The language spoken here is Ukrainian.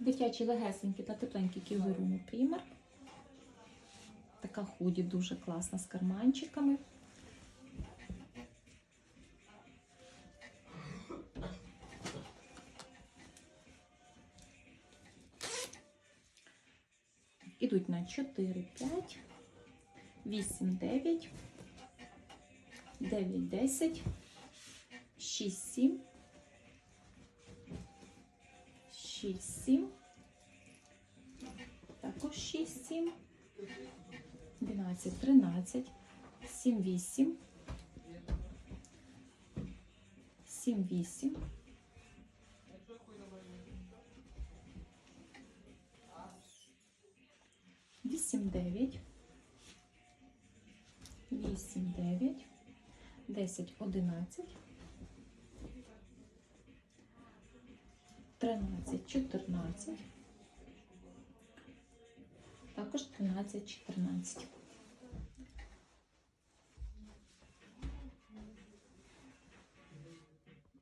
Дитячий легесенький та тепленький кігуруму пример. Така худі дуже класна з карманчиками. Ідуть на 4, 5, 8, 9, 9, 10, 6, 7, 6, 7, також 6, 7, 12, 13, 7, 8, 7, 8, 8, 9, 8, 9, 10, 11, 13, 14, також 13, 14.